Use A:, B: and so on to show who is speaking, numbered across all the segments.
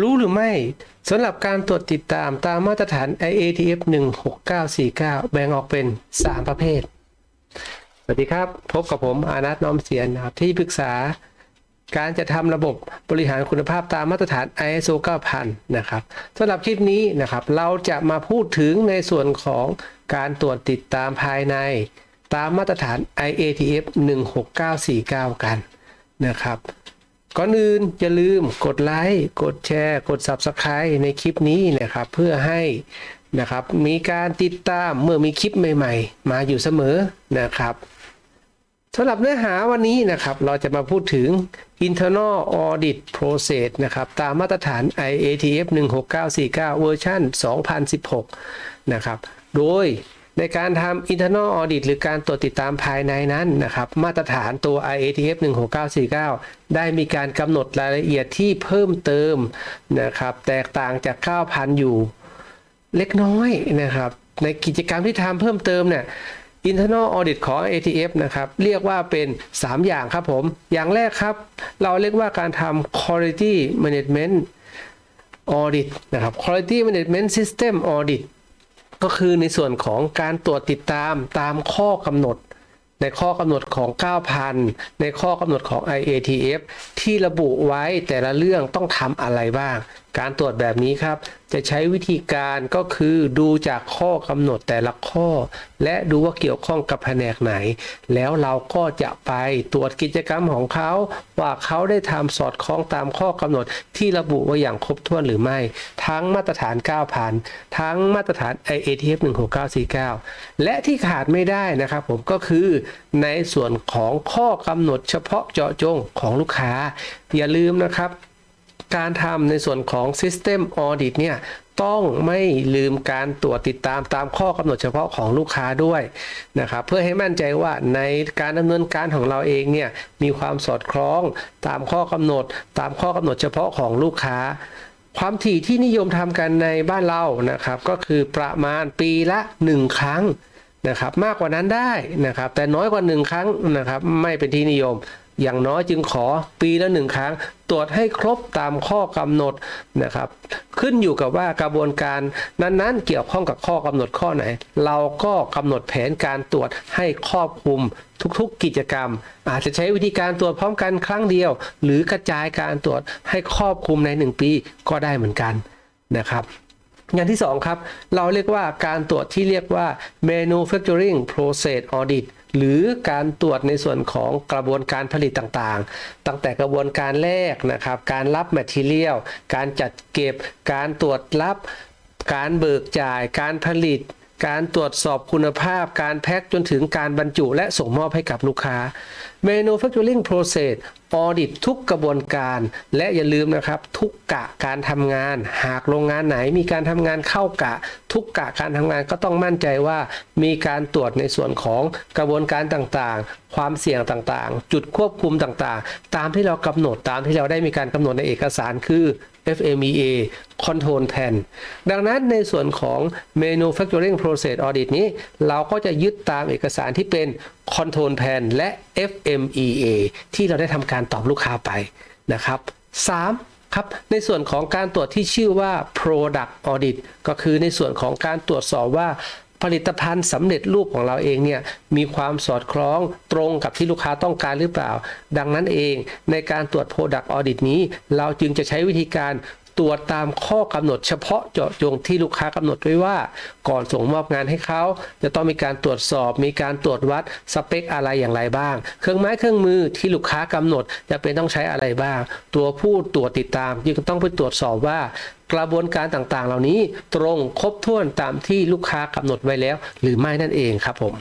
A: รู้หรือไม่สำหรับการตรวจติดตามตามมาตรฐาน IATF 16949 แบ่งออกเป็น 3 ประเภท สวัสดีครับ พบกับผมอานัทน้อมเสียนนะครับที่ปรึกษาการจะทำระบบบริหารคุณภาพตามมาตรฐาน ISO 9000 นะครับสำหรับคลิปนี้นะครับ เราจะมาพูดถึงในส่วนของการตรวจติดตามภายใน ตามมาตรฐาน IATF 16949 กันนะครับ ก่อนอื่นอย่าลืมกดไลค์กดแชร์ กด Subscribe ในคลิปนี้นะครับ เพื่อให้นะครับมีการติดตามเมื่อมีคลิปใหม่ ๆ มาอยู่เสมอนะครับสำหรับเนื้อหาวันนี้นะครับ เราจะมาพูดถึง internal audit process นะครับ ตามมาตรฐาน IATF 16949 เวอร์ชัน2016 นะครับ โดย ในการทำ internal audit หรือการตรวจติดตามภายในนั้นนะครับ มาตรฐานตัว IATF 16949 ได้มีการกำหนดรายละเอียดที่เพิ่มเติมนะครับ แตกต่างจาก 9,000 อยู่เล็กน้อยนะครับ ในกิจกรรมที่ทำเพิ่มเติมเนี่ย internal audit ของ ATF นะครับ เรียกว่าเป็น 3 อย่างครับผม อย่างแรกครับ เราเรียกว่าการทำ quality management audit นะครับ quality management system audit ก็คือในส่วนของการตรวจติดตามตามข้อกำหนด ในข้อกำหนดของ 9,000 ในข้อกำหนดของ IATF ที่ระบุไว้แต่ละเรื่องต้องทำอะไรบ้าง การตรวจแบบนี้ครับ จะใช้วิธีการก็คือดูจากข้อกำหนดแต่ละข้อ และดูว่าเกี่ยวข้องกับแผนกไหน แล้วเราก็จะไปตรวจกิจกรรมของเขา ว่าเขาได้ทำสอดคล้องตามข้อกำหนดที่ระบุไว้อย่างครบถ้วนหรือไม่ ทั้งมาตรฐาน 9,000 ทั้งมาตรฐาน IATF 16949 และที่ขาดไม่ได้นะครับผมก็คือในส่วนของข้อกำหนดเฉพาะเจาะจงของลูกค้า อย่าลืมนะครับ การทำในส่วนของ System Audit เนี่ยต้องไม่ลืมการตรวจติดตามตามข้อกำหนดเฉพาะของลูกค้าด้วยนะครับเพื่อให้มั่นใจว่าในการดำเนินการของเราเองเนี่ยมีความสอดคล้องตามข้อกำหนด ตามข้อกำหนดเฉพาะของลูกค้า ความถี่ที่นิยมทำกันในบ้านเรานะครับก็คือประมาณปีละ 1 ครั้งนะครับมากกว่านั้นได้นะครับแต่น้อยกว่า 1 ครั้งนะครับไม่เป็นที่นิยม อย่างน้อยจึงขอปีละหนึ่งครั้ง ตรวจให้ครบตามข้อกำหนดนะครับ ขึ้นอยู่กับว่ากระบวนการนั้นๆ เกี่ยวข้องกับข้อกำหนดข้อไหน เราก็กำหนดแผนการตรวจให้ครอบคลุมทุกๆกิจกรรม อาจจะใช้วิธีการตรวจพร้อมกันครั้งเดียว หรือกระจายการตรวจให้ครอบคลุมใน 1 ปีก็ได้เหมือนกันนะครับอย่างที่ 2 ครับ เราเรียกว่าการตรวจที่เรียกว่า manufacturing process audit หรือการตรวจในส่วนของกระบวนการผลิตต่างๆ ตั้งแต่กระบวนการแรกนะครับ การรับแมทเทียลการจัดเก็บ การตรวจรับ การเบิกจ่าย การผลิต การตรวจสอบคุณภาพ การแพ็คจนถึงการบรรจุและส่งมอบให้กับลูกค้า manufacturing process audit ทุกกระบวนการ และอย่าลืมนะครับ ทุกกะการทำงาน หากโรงงานไหนมีการทำงานเข้ากะ ทุกกะการทำงานก็ต้องมั่นใจว่า มีการตรวจในส่วนของกระบวนการต่างๆ ความเสี่ยงต่างๆ จุดควบคุมต่างๆ ตามที่เรากำหนดตามที่เราได้มีการกำหนดในเอกสารคือ FMEA Control Plan ดังนั้นในส่วนของ Manufacturing Process Audit นี้ เราก็จะยึดตามเอกสารที่เป็น Control Plan และ FMEA ที่เราได้ทำการตอบลูกค้าไปนะครับ 3. ครับในส่วนของการตรวจที่ชื่อว่า Product Audit ก็คือในส่วนของการตรวจสอบว่า ผลิตภัณฑ์สำเร็จรูปของเราเองเนี่ยมีความสอดคล้องตรงกับที่ลูกค้าต้องการหรือเปล่า ดังนั้นเองในการตรวจ Product Audit นี้ เราจึงจะใช้วิธีการ ตรวจตามข้อกำหนดเฉพาะเจาะจงที่ลูกค้ากำหนดไว้ว่า ก่อนส่งมอบงานให้เขาจะต้องมีการตรวจสอบ มีการตรวจวัดสเปคอะไรอย่างไรบ้าง เครื่องไม้เครื่องมือที่ลูกค้ากำหนดจะเป็นต้องใช้อะไรบ้าง ตัวผู้ตรวจติดตามยังต้องไปตรวจสอบว่ากระบวนการต่างๆ เหล่านี้ตรงครบถ้วนตามที่ลูกค้ากำหนดไว้แล้ว หรือไม่นั่นเองครับผม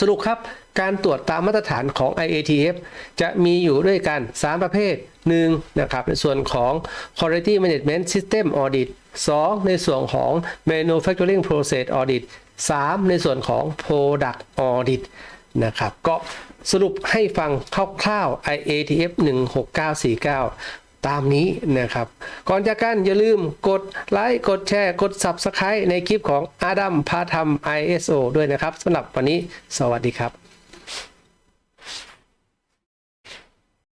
A: สรุปครับ การตรวจตามมาตรฐานของ IATF จะมีอยู่ด้วยกัน 3 ประเภท 1. นะครับในส่วนของ Quality Management System Audit 2. ในส่วนของ Manufacturing Process Audit 3. ในส่วนของ Product Audit นะครับก็สรุปให้ฟังคร่าวๆ IATF 16949 ตามนี้นะครับ ก่อนจากกันอย่าลืมกดไลค์กดแชร์ กด Subscribe ในคลิปของอาดัมพาทำ ISO ด้วยนะครับสำหรับวันนี้สวัสดีครับ